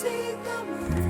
காரை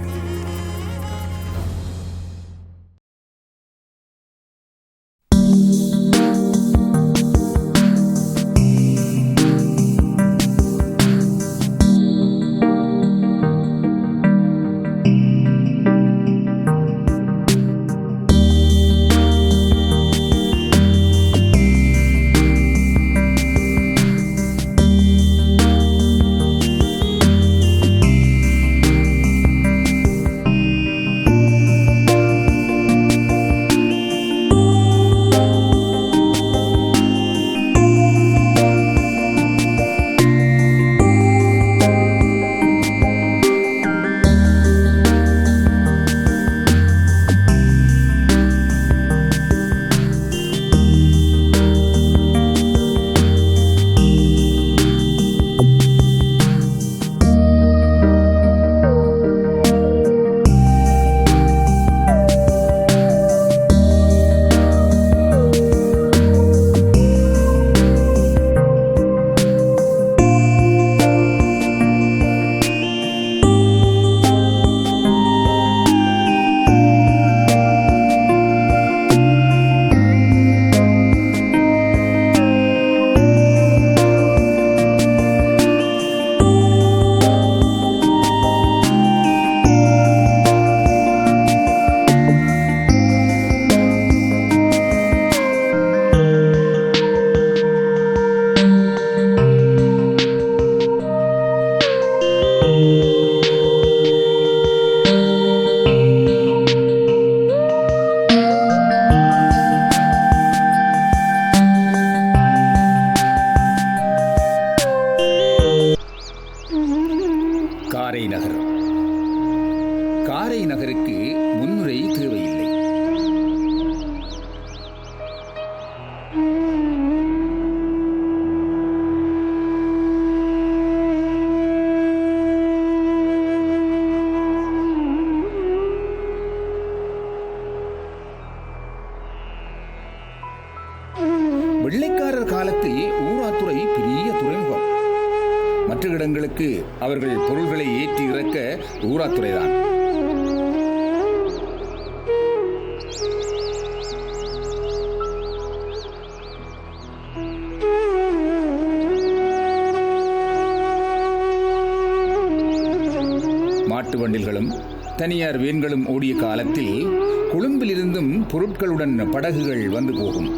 மாட்டு வண்டில்களும் தனியார் வேன்களும் ஓடிய காலத்தில் கொழும்பிலிருந்தும் பொருட்களுடன் படகுகள் வந்து போகும்.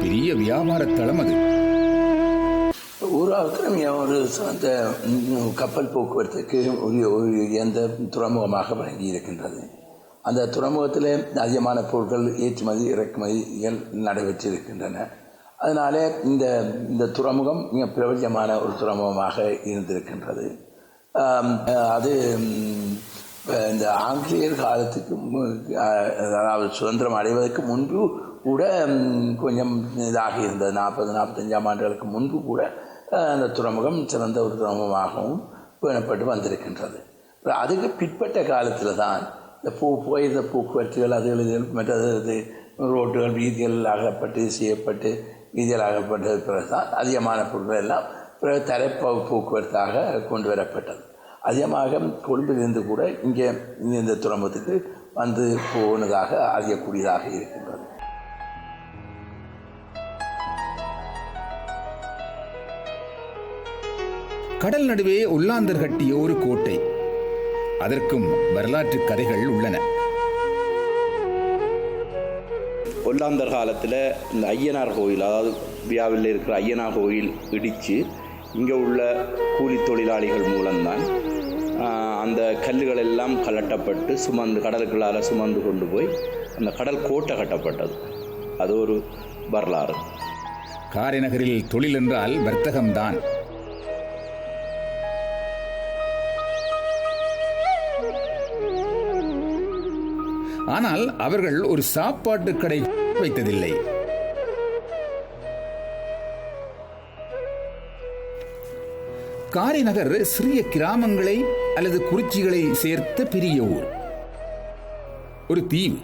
பெரிய வியாபார தளம் அது. ஊராவுக்கு ஒரு அந்த கப்பல் போக்குவரத்துக்கு ஒரு ஒரு எந்த துறைமுகமாக வழங்கி இருக்கின்றது. அந்த துறைமுகத்தில் அதிகமான பொருட்கள் ஏற்றுமதி இறக்குமதிகள் நடைபெற்றிருக்கின்றன. அதனாலே இந்த இந்த துறைமுகம் மிக பிரபஞ்சமான ஒரு துறைமுகமாக இருந்திருக்கின்றது. அது இந்த ஆங்கிலேயர் காலத்துக்கு அதாவது சுதந்திரம் அடைவதற்கு முன்பு கூட கொஞ்சம் இதாக இருந்தது. நாற்பது நாற்பத்தஞ்சாம் ஆண்டுகளுக்கு முன்பு கூட அந்த துறைமுகம் சிறந்த ஒரு துறைமுகமாகவும் பேணப்பட்டு வந்திருக்கின்றது. அதுக்கு பிற்பட்ட காலத்தில் தான் இந்த பூ போயிருந்த போக்குவரத்துகள் அது மற்றது இது ரோட்டுகள் வீதிகள் ஆகப்பட்டு செய்யப்பட்டு வீதிகள் ஆகப்பட்டது பிறகு தான் அதிகமான பொருட்கள் எல்லாம் பிறகு தரை போ- போக்குவரத்தாக கொண்டு வரப்பட்டது அதிகமாக கொழும்பிலிருந்து கூட இங்கே இந்த துறைமுகத்துக்கு வந்து போனதாக அறியக்கூடியதாக இருக்கின்றது. கடல் நடுவே உல்லாந்தர் கட்டிய ஒரு கோட்டை. அதற்கும் வரலாற்று கதைகள் உள்ளன. ஒல்லாந்தர் காலத்தில் இந்த ஐயனார் கோயில் அதாவது வியாவில் இருக்கிற ஐயனார் கோயில் இடித்து இங்கே உள்ள கூலி தொழிலாளிகள் மூலம்தான் அந்த கல்லுகள் எல்லாம் கலட்டப்பட்டு சுமந்து கடலுக்குள்ளால் சுமந்து கொண்டு போய் அந்த கடல் கோட்டை கட்டப்பட்டது. அது ஒரு வரலாறு. காரைநகரில் தொழில் என்றால் வர்த்தகம்தான். ஆனால் அவர்கள் ஒரு சாப்பாட்டு கடை வைத்ததில்லை. காரைநகர் சிறிய கிராமங்களை அல்லது குறிச்சிகளை சேர்த்த பெரிய ஊர். ஒரு தீவு.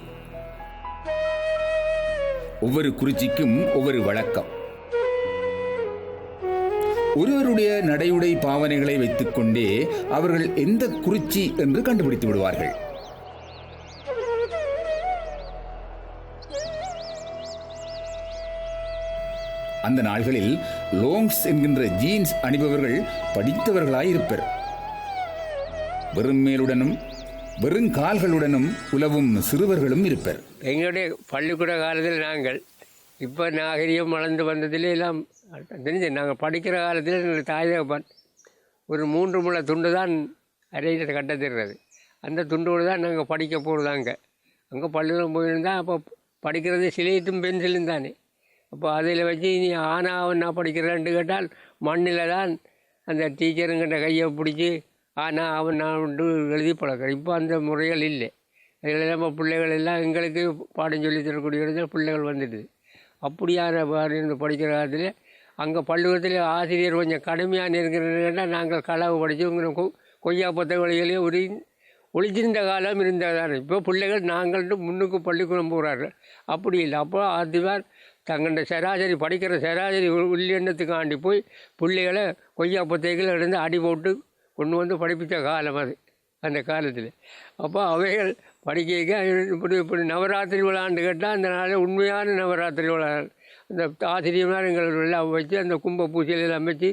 ஒவ்வொரு குறிச்சிக்கும் ஒவ்வொரு வழக்கம். ஒருவருடைய நடையுடை பாவனைகளை வைத்துக்கொண்டே அவர்கள் எந்த குறிச்சி என்று கண்டுபிடித்து விடுவார்கள். அந்த நாள்களில் லோங்ஸ் என்கின்ற ஜீன்ஸ் அணிபவர்கள் படித்தவர்களாயிருப்பர். வெறும் மேலுடனும் வெறும் கால்களுடனும் உலவும் சிறுவர்களும் இருப்பர். எங்களுடைய பள்ளிக்கூட காலத்தில் நாங்கள் இப்போ நாகரிகம் வளர்ந்து வந்ததிலே எல்லாம் தெரிஞ்சு நாங்கள் படிக்கிற காலத்தில் எங்கள் தாய் தகப்பன் ஒரு மூன்று முளை துண்டு தான் அரையில் கட்ட தருறது அந்த துண்டோடு தான் நாங்கள் படிக்க போகிறதாங்க அங்கே பள்ளிக்கூடம் போயிருந்தால் அப்போ படிக்கிறது சிலையத்தும் பென்சிலும் தானே. அப்போ அதில் வச்சு நீ ஆனா என்ன படிக்கிறேன்னு கேட்டால் மண்ணில் தான் அந்த டீச்சருங்கிட்ட கையை பிடிச்சி ஆனா அவன் நான் எழுதி பழக்கிறேன் இப்போ அந்த முறைகள் இல்லை. அதில் நம்ம பிள்ளைகள் எல்லாம் எங்களுக்கு பாடம் சொல்லி தரக்கூடிய இடத்துல பிள்ளைகள் வந்துடுது. அப்படியான படிக்கிற காலத்தில் அங்கே பள்ளிக்கூடத்தில் ஆசிரியர் கொஞ்சம் கடுமையான இருக்கிறதுனா நாங்கள் களவு படித்து கொய்யா புத்தகங்களையே ஒரு ஒளிச்சிருந்த காலம் இருந்ததான. இப்போ பிள்ளைகள் நாங்கள்ட்டு முன்னுக்கு பள்ளிக்கூடம் போகிறார்கள் அப்படி இல்லை. அப்போ அதுவார் தங்களோட சராசரி படிக்கிற சராசரி உள்ளெண்ணத்துக்காண்டி போய் பிள்ளைகளை கொய்யா புத்தகங்கள் இருந்து அடி போட்டு கொண்டு வந்து படிப்பித்த காலம் அது அந்த காலத்தில். அப்போ அவைகள் படிக்க இப்படி இப்படி நவராத்திரி விழான்னு கேட்டால் அந்த நாளில் உண்மையான நவராத்திரி விழா. அந்த ஆசிரியர் எல்லாம் வச்சு அந்த கும்ப பூசையில் அமைச்சு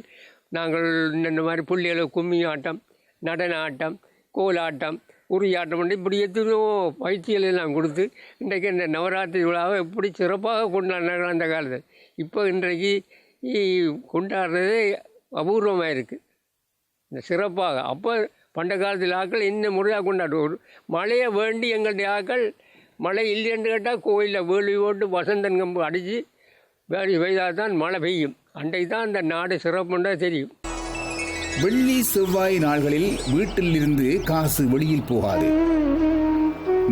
நாங்கள் இந்த மாதிரி புள்ளிகளை கும்மி ஆட்டம் நடன ஆட்டம் கோலாட்டம் உரியாட்டம் பண்ணி இப்படி எத்தனையோ பயிற்சிகள் எல்லாம் கொடுத்து இன்றைக்கு இந்த நவராத்திரி விழாவை எப்படி சிறப்பாக கொண்டாடினார்கள் அந்த காலத்தில். இப்போ இன்றைக்கு கொண்டாடுறதே அபூர்வமாக இருக்குது இந்த சிறப்பாக. அப்போ பண்ட காலத்தில் ஆக்கள் இந்த முறையாக கொண்டாடுவோம் மழையை வேண்டி எங்களுடைய ஆக்கள் மழை இல்லைன்னு கேட்டால் கோயிலில் வேலி போட்டு வசந்தன் கம்பு அடித்து வேலி பெய்தால் தான் மழை பெய்யும். அன்றைக்கு தான் அந்த நாடு சிறப்புன்றா தெரியும். வெள்ளி செவ்வாய் நாள்களில் வீட்டில் இருந்து காசு வெளியில் போகாது.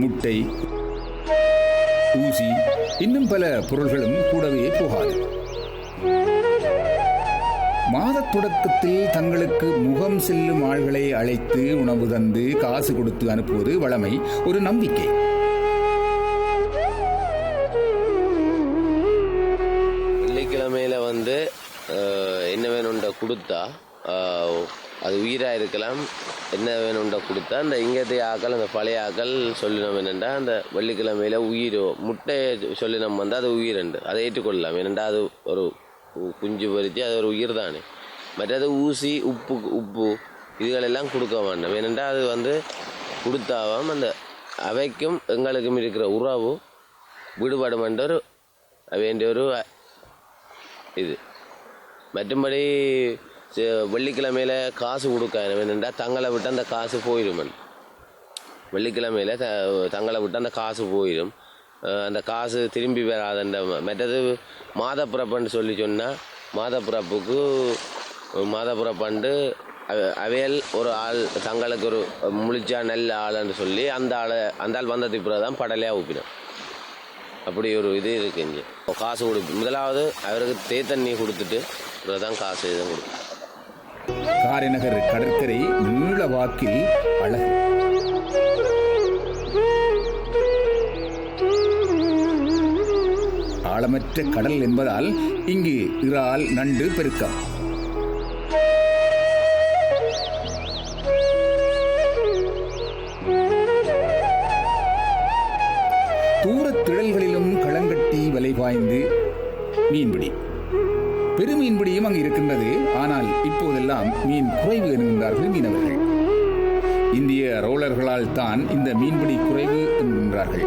முட்டை ஊசி இன்னும் பல பொருள்களும் கூடவே போகாது. மாதத் தொடக்கத்தில் தங்களுக்கு முகம் செல்லும் ஆள்களை அழைத்து உணவு தந்து காசு கொடுத்து அனுப்புவது வழமை ஒரு நம்பிக்கை. வெள்ளிக்கிழமையில வந்து என்ன வேணும்ட கொடுத்தா அது உயிராக இருக்கலாம். என்ன வேணும்ட கொடுத்தா அந்த இங்கத்தைய ஆக்கள் அந்த பழைய ஆக்கள் சொல்லினோம் என்னென்னா அந்த வெள்ளிக்கிழமையில உயிரோ முட்டையை சொல்லினோம் வந்து அது உயிரண்டு அதை ஏற்றுக்கொள்ளலாம். ஏனெண்டா அது ஒரு குஞ்சு பொருத்தி அது ஒரு உயிர் தானே மற்றது ஊசி உப்பு உப்பு இதுகளெல்லாம் கொடுக்க வேண்டாம். ஏனெண்டா அது வந்து கொடுத்தாவாம் அந்த அவைக்கும் எங்களுக்கும் இருக்கிற உறவு விடுபடும் என்ற ஒரு வேண்டிய ஒரு இது. மற்றும்படி வெள்ளிக்கிழமையில காசு கொடுக்க வேணும்டா தங்களை விட்டு அந்த காசு போயிடும் வெள்ளிக்கிழமையில த தங்களை விட்டு அந்த காசு போயிடும் அந்த காசு திரும்பி வராதுன்ற மற்றது மாதப்பிறப்புன்னு சொல்லி சொன்னால் மாதப்பிறப்புக்கு மாதப்பிறப்பண்டு அவ- அவையல் ஒரு ஆள் தங்களுக்கு ஒரு முழிச்சா நல்ல ஆளுன்னு சொல்லி அந்த ஆளை அந்த ஆள் வந்ததுக்கு பிறகு தான் படலையாக ஊப்பினோம். அப்படி ஒரு இது இருக்கு இங்கே. காசு கொடு முதலாவது அவருக்கு தேத்தண்ணி கொடுத்துட்டு பிறகு தான் காசு இதை கொடுக்கும் காரைநகர் கடற்கரை நீள வாக்கில் அழகு. ஆழமற்ற கடல் என்பதால் இங்கு இறால் நண்டு பெருக்கம். தூரத் திடல்களிலும் களங்கட்டி வலை பாய்ந்து மீன்பிடி. பெருமீன்பிடியும் அங்கு இருக்கின்றது. ஆனால் இப்போதெல்லாம் மீன் குறைவு என்கின்றார்கள் மீனவர்கள் இந்திய ரோலர்களால் தான் இந்த மீன்பிடி குறைவு என்கின்றார்கள்.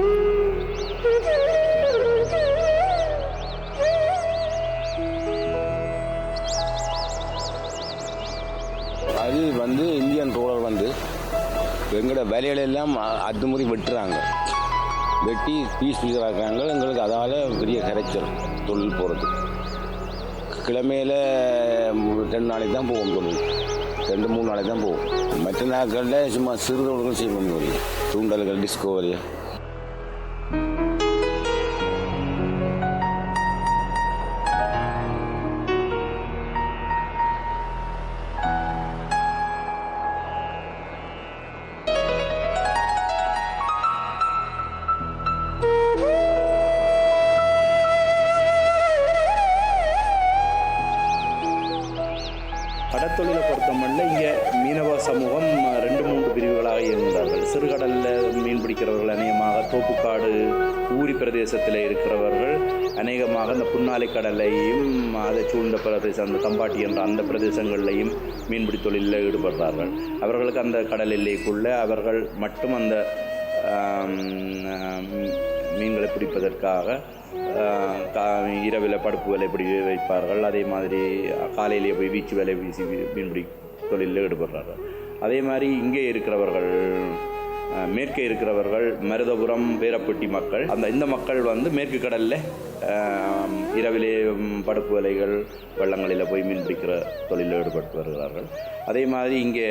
அது வந்து இந்தியன் ரோலர் வந்து எங்களோட வேலைகளெல்லாம் அ- அத்துமுறை வெட்டுறாங்க. வெட்டி பீஸ் பீஸ் ஆக்குறாங்க எங்களுக்கு அதால் பெரிய கரைச்சல் தொழில் போகிறது கிழமையில் ரெண்டு நாளைக்கு தான் போவோம் தொழில் ரெண்டு மூணு நாளைக்கு தான் போவோம். மற்ற நாட்களில் சும்மா சிறு தொழில்கள் செய்வோம் தொழில் தூண்டல்கள் டிஸ்கவரி அந்த தம்பாட்டி என்ற அந்த பிரதேசங்கள்லையும் மீன்பிடி தொழிலில் ஈடுபடுறார்கள். அவர்களுக்கு அந்த கடல் எல்லைக்குள்ளே அவர்கள் மட்டும் அந்த மீன்களை பிடிப்பதற்காக கா- இரவில் படுப்பு வேலை பிடி வைப்பார்கள். அதே மாதிரி காலையிலேயே போய் வீச்சு வேலை வீசி மீன்பிடி தொழிலில் ஈடுபடுறார்கள். அதே மாதிரி இங்கே இருக்கிறவர்கள் மேற்கே இருக்கிறவர்கள் மருதபுரம் வீரப்பட்டி மக்கள். அந்த இந்த மக்கள் வந்து மேற்கு கடலில் இரவிலே படுப்பு வலைகள் வள்ளங்களில் போய் மீன் பிடிக்கிற தொழிலில் ஈடுபட்டு வருகிறார்கள். அதே மாதிரி இங்கே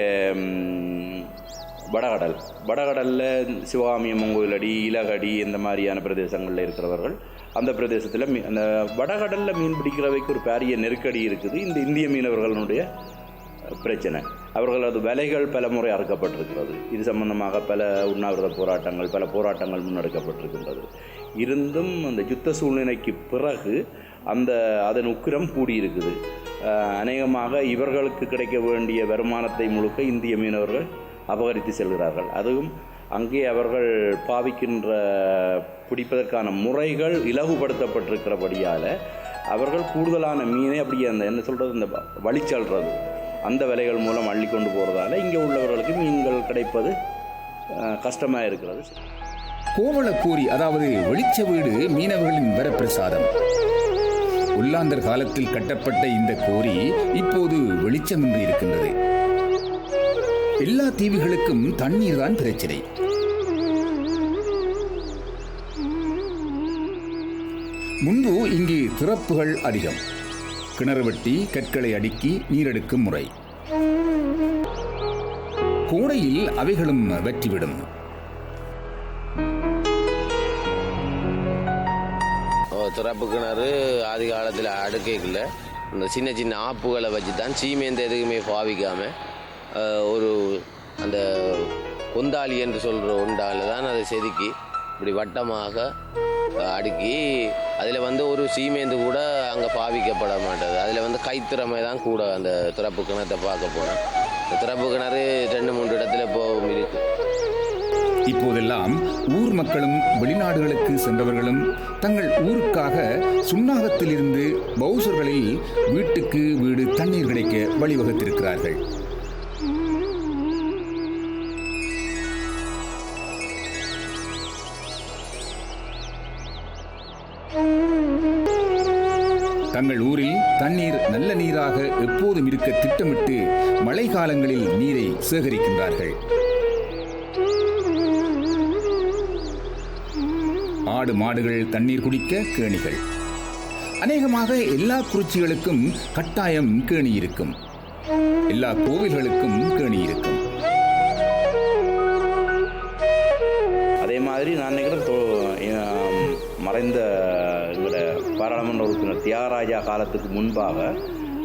வடகடல். வடகடலில் சிவகாமி அம்மன் இலகடி இந்த மாதிரியான பிரதேசங்களில் இருக்கிறவர்கள் அந்த பிரதேசத்தில் மீ அந்த வடகடலில் மீன் பிடிக்கிறவைக்கு ஒரு பெரிய நெருக்கடி இருக்குது. இந்த இந்திய மீனவர்களுடைய பிரச்சனை. அவர்களது விலைகள் பல முறை அறுக்கப்பட்டிருக்கிறது. இது சம்பந்தமாக பல உண்ணாவிரத போராட்டங்கள் பல போராட்டங்கள் முன்னெடுக்கப்பட்டிருக்கின்றது. இருந்தும் அந்த யுத்த சூழ்நிலைக்கு பிறகு அந்த அதன் உக்கிரம் கூடியிருக்குது. அநேகமாக இவர்களுக்கு கிடைக்க வேண்டிய வருமானத்தை முழுக்க இந்திய மீனவர்கள் அபகரித்து செல்கிறார்கள். அதுவும் அங்கே அவர்கள் பாவிக்கின்ற பிடிப்பதற்கான முறைகள் இலகுபடுத்தப்பட்டிருக்கிறபடியால் அவர்கள் கூடுதலான மீனை அப்படியே அந்த என்ன சொல்கிறது இந்த வழிச்சல்றது. அந்த விலைகள் மூலம் அள்ளி கொண்டு போகிறதால இங்கே உள்ளவர்களுக்கு மீன்கள் கிடைப்பது கஷ்டமாக இருக்கிறது. கோவளப்பூரி அதாவது வெளிச்ச வீடு மீனவர்களின் வரப்பிரசாதம். உள்ளாந்தர் காலத்தில் கட்டப்பட்ட இந்த கோரி இப்போது வெளிச்சமின்றி இருக்கின்றது. எல்லா தீவுகளுக்கும் தண்ணீர் தான் பிரச்சனை. முன்பு இங்கு திறப்புகள் அதிகம். கிணறு வெட்டி கற்களை அடுக்கி நீரெடுக்கும் முறை. கோடையில் அவைகளும் வெற்றிவிடும் திறப்பு கிணறு ஆதி காலத்தில் அடுக்கைக்குள்ள. இந்த சின்ன சின்ன ஆப்புகளை வச்சு தான் சீமேந்த எதுக்குமே பாவிக்காமல் ஒரு அந்த கொந்தாளி என்று சொல்கிற உண்டால தான் அதை செதுக்கி இப்படி வட்டமாக அடுக்கி அதில் வந்து ஒரு சீமேந்து கூட அங்கே பாவிக்கப்பட மாட்டது. அதில் வந்து கைத்திறமை தான் கூட அந்த திறப்பு கிணத்தை பார்க்க போகிறோம் இந்த திறப்பு கிணறு ரெண்டு மூன்று இடத்துல இப்போ இருக்குது இப்போதெல்லாம் ஊர் மக்களும் வெளிநாடுகளுக்கு சென்றவர்களும் தங்கள் ஊருக்காக சுண்ணாகத்திலிருந்து பவுசர்களில் வீட்டுக்கு வீடு தண்ணீர் கிடைக்க வழிவகுத்திருக்கிறார்கள். தங்கள் ஊரில் தண்ணீர் நல்ல நீராக எப்போதும் இருக்க திட்டமிட்டு மழை காலங்களில் நீரை சேகரிக்கின்றார்கள். ஆடு மாடுகள் தண்ணீர் குடிக்க கேணிகள். அநேகமாக எல்லா குறிச்சிகளுக்கும் கட்டாயம் கேணி இருக்கும். எல்லா கோவில்களுக்கும் கேணி இருக்கும். அதே மாதிரி நான் நினைக்கிறேன் மறைந்த தியாகராஜா காலத்துக்கு முன்பாக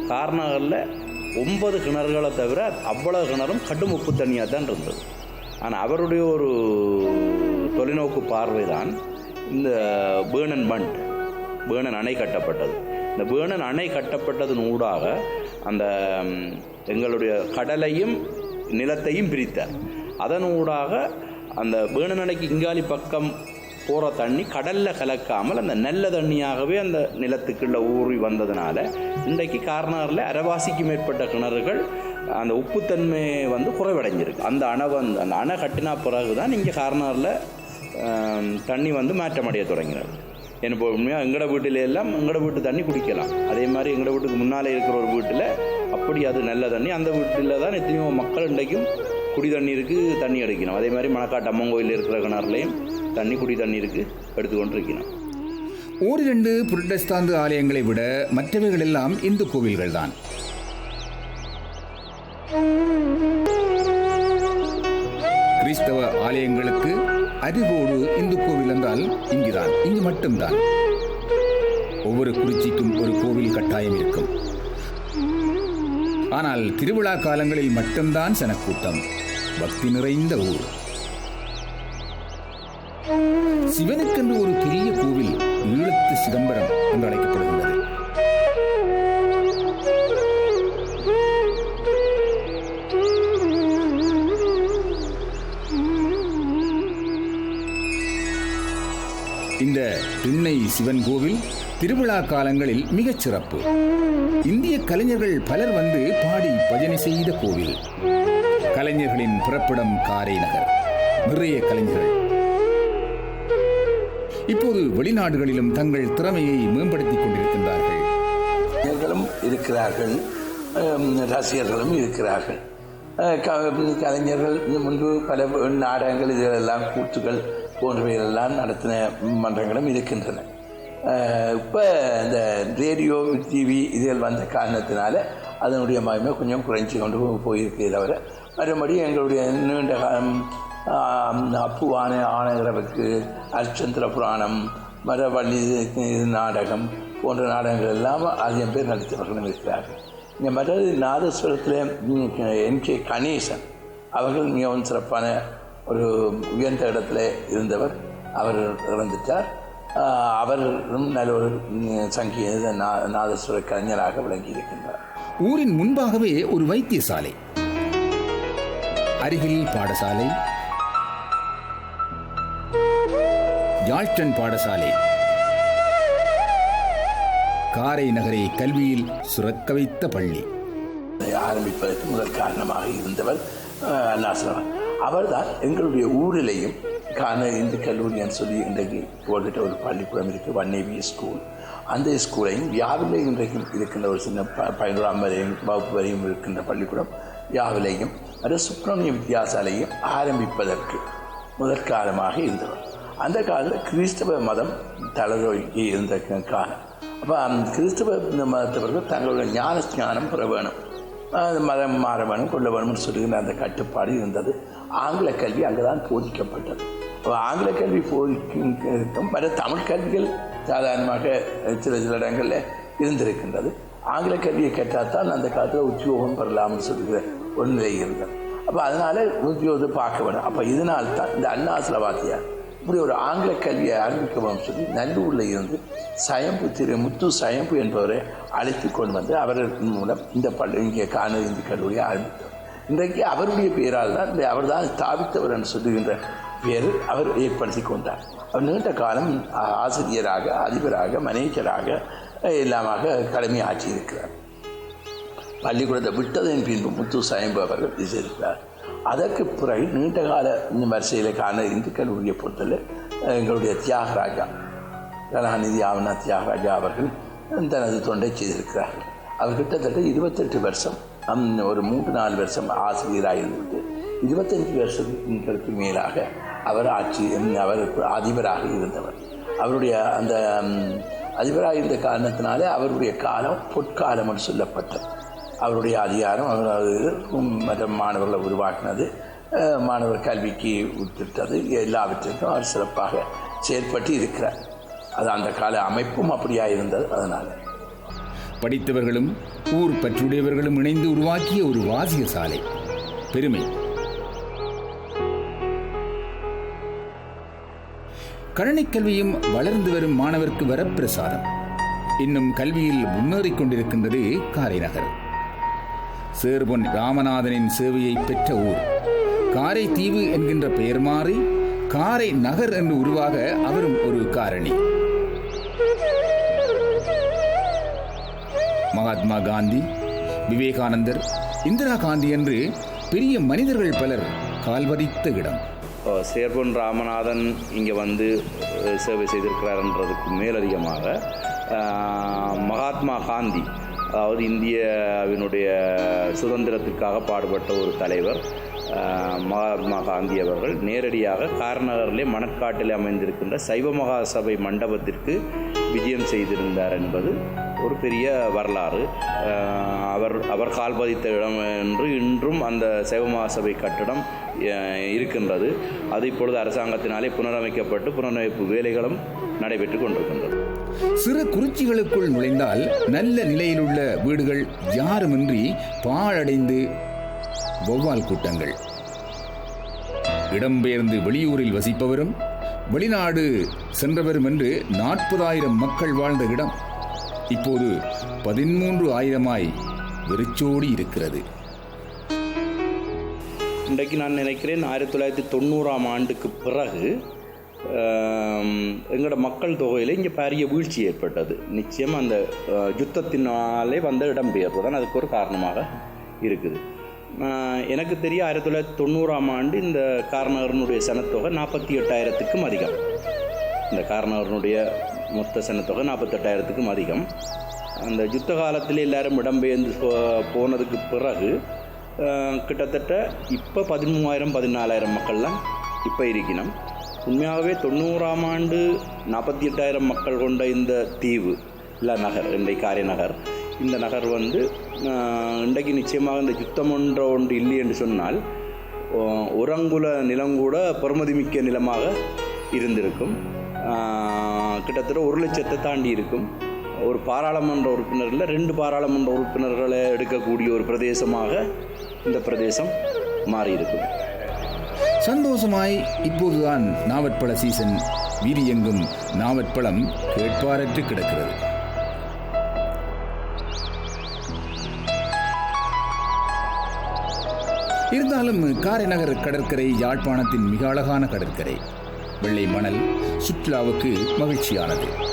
கார்நகரில் ஒன்பது கிணறுகளை தவிர அவ்வளவு கிணறும் கடுமுப்பு தண்ணியாக தான் இருந்தது. ஆனால் அவருடைய ஒரு தொலைநோக்கு பார்வை தான் இந்த பேணன் பண்ட் பேணன் அணை கட்டப்பட்டது. இந்த பேணன் அணை கட்டப்பட்டதன் ஊடாக அந்த எங்களுடைய கடலையும் நிலத்தையும் பிரித்தார். அதன் ஊடாக அந்த பேணன் அணைக்கு இங்காலி பக்கம் போகிற தண்ணி கடலில் கலக்காமல் அந்த நல்ல தண்ணியாகவே அந்த நிலத்துக்குள்ளே ஊறி வந்ததுனால இன்றைக்கு கார்னாரில் அரைவாசிக்கு மேற்பட்ட கிணறுகள் அந்த உப்புத்தன்மை வந்து குறைவடைஞ்சிருக்கு. அந்த அணை வந்து அந்த அணை கட்டினா பிறகு தான் இங்கே கார்னாரில் தண்ணி வந்து மாற்றமடைய தொடங்கினது. ஏன்னா இப்போ உண்மையாக எங்களோட வீட்டில எல்லாம் எங்களோட வீட்டு தண்ணி குடிக்கலாம். அதே மாதிரி எங்களோட வீட்டுக்கு முன்னாலே இருக்கிற ஒரு வீட்டில் அப்படி அது நல்ல தண்ணி அந்த வீட்டில் தான் எத்தனையோ மக்கள் இன்றைக்கும் குடி தண்ணீருக்கு தண்ணி அடிக்கணும். அதே மாதிரி மணக்காட்டு அம்மன் கோயில் இருக்கிற கிணறுலையும் தண்ணி குடி தண்ணீருக்கு எடுத்துக்கொண்டு இருக்கணும் ஓரிரண்டு புரட்டஸ்தாந்து ஆலயங்களை விட மற்றவைகள் எல்லாம் இந்து கோவில்கள் தான் கிறிஸ்தவ ஆலயங்களுக்கு அறிவோடு இந்து கோவில் என்றால் இங்குதான் இங்கு மட்டும்தான். ஒவ்வொரு குறிச்சிக்கும் ஒரு கோவில் கட்டாயம் இருக்கும். ஆனால் திருவிழா காலங்களில் மட்டும்தான் சனக்கூட்டம். பக்தி நிறைந்த ஊர். சிவனுக்கென்று ஒரு பெரிய கோவில் ஈழத்து சிதம்பரம் என்று அழைக்கப்படுகின்றது. இந்த திண்ணை சிவன் கோவில் திருவிழா காலங்களில் மிகச் சிறப்பு. இந்திய கலைஞர்கள் பலர் வந்து பாடி பஜனை செய்த கோவில். கலைஞர்களின் பிறப்பிடம் காரை நகர். நிறைய கலைஞர்கள். இப்போது வெளிநாடுகளிலும் தங்கள் திறமையை மேம்படுத்திக் கொண்டிருக்கின்றார்கள். இருக்கிறார்கள். ரசிகர்களும் இருக்கிறார்கள். கலைஞர்கள் முன்பு பல நாடகங்கள் இதெல்லாம் கூத்துகள் போன்றவைகளெல்லாம் நடத்தின மன்றங்களும் இருக்கின்றன. இப்போ இந்த ரேடியோ டிவி இதில் வந்த காரணத்தினால அதனுடைய மகிமை கொஞ்சம் குறைஞ்சி கொண்டு போயிருக்கே தவிர மறுபடி எங்களுடைய நீண்ட காலம் அப்புவான ஆனகரவுக்கு அர்ச்சந்திர புராணம் மரவள்ளி இது நாடகம் போன்ற நாடகங்கள் எல்லாம் அதிகம் பேர் நடித்தவர்களும் இருக்கிறார்கள். இங்கே மற்றது நாதஸ்வரத்தில் என். கே. கணேசன் அவர்கள் மிகவும் சிறப்பான ஒரு உயர்ந்த இடத்துல இருந்தவர். அவர் இறந்துட்டார். அவரும் நல்ல ஒரு சங்கீத நாதஸ்வர கலைஞராக விளங்கி இருக்கின்றார் ஊரின் முன்பாகவே ஒரு வைத்தியசாலை. அருகில் பாடசாலை. யாழ்டன் பாடசாலை. காரை நகரை கல்வியில் சுரக்க வைத்த பள்ளி. ஆரம்பிப்பதற்கு முதல் காரணமாக இருந்தவர் அஹ், அண்ணாசிரமன் அவர்தான் எங்களுடைய ஊரிலேயும் காண இந்து கல்லூரின்னு சொல்லி இன்றைக்கு போட்டுட்ட ஒரு பள்ளிக்கூடம் இருக்குது வன்னேவி ஸ்கூல். அந்த ஸ்கூலையும் யாவிலையும் இன்றைக்கும் இருக்கின்ற ஒரு சின்ன ப பதினோராம் வரையும் வகுப்பு வரையும் இருக்கின்ற பள்ளிக்கூடம் யாவிலையும் அது சுப்பிரமணிய வித்தியாசாலையும் ஆரம்பிப்பதற்கு முதற்காலமாக இருந்தவர் அந்த காலத்தில் கிறிஸ்தவ மதம் தளரோக்கி இருந்த காலம் அப்போ கிறிஸ்தவ மதத்தவர்கள் தங்களுடைய ஞான ஞானம் பெற வேணும். மதம் மாற வேணும் கொள்ள வேணும்னு சொல்லுகிற அந்த கட்டுப்பாடு இருந்தது. ஆங்கில கல்வி அங்கே தான் போதிக்கப்பட்டது. அப்போ ஆங்கில கல்வி போதிக்கும் பல தமிழ் கல்விகள் சாதாரணமாக சில சில இடங்களில் இருந்திருக்கின்றது. ஆங்கில கல்வியை கேட்டால் தான் அந்த காலத்தில் உத்தியோகம் பெறலாம்னு சொல்லுகிற ஒரு நிலை இருந்தது. அப்போ அதனால உத்தியோகத்தை பார்க்க வேணும் அப்போ இதனால் தான் இந்த அண்ணாசில வாத்தியார் இப்படி ஒரு ஆங்கில கல்வியை ஆரம்பிக்கணும் சொல்லி நல்லூரில் இருந்து சயம்பு திரு முத்து சயம்பு என்பவரை அழைத்து கொண்டு வந்து அவர் மூலம் இந்த பள்ளி இங்கே காணொலி இந்து கல்லூரியை ஆரம்பித்தார். இன்றைக்கு அவருடைய பெயரால் தான் இந்த அவர் தான் ஸ்தாபித்தவர் என்று சொல்லுகின்ற பேர் அவர் ஏற்படுத்தி கொண்டார். அவர் நீண்ட காலம் ஆசிரியராக அதிபராக மேனேஜராக எல்லாமாக கடமை ஆற்றியிருக்கிறார் பள்ளிக்கூடத்தை விட்டதன் பின்பு. முத்து சாயம்பு அவர்கள் செய்திருக்கிறார் அதற்கு பிறகு நீண்ட கால இந்த வரிசையில் காண இந்துக்கள் உரிய பொறுத்தல எங்களுடைய தியாகராஜா கலாநிதி ஆவணா தியாகராஜா அவர்கள் தனது தொண்டை செய்திருக்கிறார்கள் அவர் கிட்டத்தட்ட இருபத்தெட்டு வருஷம் ஹம், ஒரு மூன்று நாலு வருஷம் ஆசிரியராக இருந்துட்டு இருபத்தஞ்சு வருஷத்துக்கு மேலாக அவர் ஆட்சி அவர் அதிபராக இருந்தவர். அவருடைய அந்த அதிபராக இருந்த காரணத்தினாலே அவருடைய காலம் பொற்காலம்னு சொல்லப்பட்டது. அவருடைய அதிகாரம் அவர் மற்ற மாணவர்களை உருவாக்கினது மாணவர் கல்விக்கு விட்டுட்டது எல்லாவற்றிற்கும் அவர் சிறப்பாக செயல்பட்டு இருக்கிறார். அது அந்த கால அமைப்பும் அப்படியா இருந்தது அதனால். படித்தவர்களும் ஊர் பற்றுடையவர்களும் இணைந்து உருவாக்கிய ஒரு வாசிய சாலை. பெருமை. கழனிக் கல்வியும் வளர்ந்து வரும் மாணவருக்கு வரப்பிரசாதம். இன்னும் கல்வியில் முன்னேறிக் கொண்டிருக்கின்றது காரைநகர். சேர்பொன் ராமநாதனின் சேவையை பெற்ற ஊர். காரை தீவு என்கின்ற பெயர் மாறி காரை நகர் என்று உருவாக அவரும் ஒரு காரணி. மகாத்மா காந்தி விவேகானந்தர் இந்திரா காந்தி என்று பெரிய மனிதர்கள் பலர் கால்வதித்த இடம். அஹ் சேர்பொன் ராமநாதன் இங்கே வந்து சேவை செய்திருக்கிறார் என்றதுக்கு மேலதிகமாக மகாத்மா காந்தி அதாவது இந்தியாவினுடைய சுதந்திரத்திற்காக பாடுபட்ட ஒரு தலைவர் மகாத்மா காந்தி அவர்கள். நேரடியாக கார்நகரிலே மணக்காட்டிலே அமைந்திருக்கின்ற சைவ மகாசபை மண்டபத்திற்கு விஜயம் செய்திருந்தார் என்பது ஒரு பெரிய வரலாறு. அவர் அவர் கால் பதித்த இடம் என்று இன்றும் அந்த சைவ மகாசபை கட்டடம் இருக்கின்றது. அது இப்பொழுது அரசாங்கத்தினாலே புனரமைக்கப்பட்டு புனரமைப்பு வேலைகளும் நடைபெற்று கொண்டிருக்கின்றது. சிறு குறிச்சிகளுக்குள் நுழைந்தால் நல்ல நிலையிலுள்ள வீடுகள் யாருமின்றி பாழடைந்து வௌவால் கூட்டங்கள். இடம்பெயர்ந்து வெளியூரில் வசிப்பவரும் வெளிநாடு சென்றவரும் என்று நாற்பதாயிரம் மக்கள் வாழ்ந்த இடம். இப்போது பதிமூன்று ஆயிரமாய் வெறிச்சோடி இருக்கிறது. இன்றைக்கு நான் நினைக்கிறேன் ஆயிரத்தி தொள்ளாயிரத்தி தொண்ணூறாம் ஆண்டுக்கு பிறகு எங்களோட மக்கள் தொகையில் இங்கே பாரிய வீழ்ச்சி ஏற்பட்டது. நிச்சயம் அந்த யுத்தத்தினாலே வந்த இடம்பெயர்வு தான் அதுக்கு ஒரு காரணமாக இருக்குது. எனக்கு தெரிய ஆயிரத்தி தொள்ளாயிரத்தி தொண்ணூறாம் ஆண்டு இந்த காரணகரனுடைய சனத்தொகை நாற்பத்தி எட்டாயிரத்துக்கும் அதிகம். இந்த காரணகரனுடைய மொத்த சனத்தொகை நாற்பத்தெட்டாயிரத்துக்கும் அதிகம். அந்த யுத்த காலத்தில் எல்லாரும் இடம்பெயர்ந்து போ- போனதுக்கு பிறகு கிட்டத்தட்ட இப்போ பதிமூவாயிரம் பதினாலாயிரம் மக்கள்லாம் இப்போ இருக்கணும் உண்மையாகவே தொண்ணூறாம் ஆண்டு நாற்பத்தி எட்டாயிரம் மக்கள் கொண்ட இந்த தீவு இல்லை நகர் இன்றைக்கு காரிய நகர். இந்த நகர் வந்து இன்றைக்கு நிச்சயமாக இந்த யுத்தம் ஒன்ற ஒன்று இல்லை என்று சொன்னால் உரங்குல நிலம் கூட பெருமதிமிக்க நிலமாக இருந்திருக்கும். கிட்டத்தட்ட ஒரு லட்சத்தை தாண்டி இருக்கும். ஒரு பாராளுமன்ற உறுப்பினரில் ரெண்டு பாராளுமன்ற உறுப்பினர்களை எடுக்கக்கூடிய ஒரு பிரதேசமாக இந்த பிரதேசம் மாறியிருக்கும். சந்தோஷமாய் இப்போதுதான் நாவற்பழ சீசன் வீதியெங்கும் நாவற்பழம் கேட்பாரற்று கிடக்கிறது. இருந்தாலும் காரைநகர் கடற்கரை யாழ்ப்பாணத்தின் மிக அழகான கடற்கரை. வெள்ளை மணல் சுற்றுலாவுக்கு மகிழ்ச்சியானது.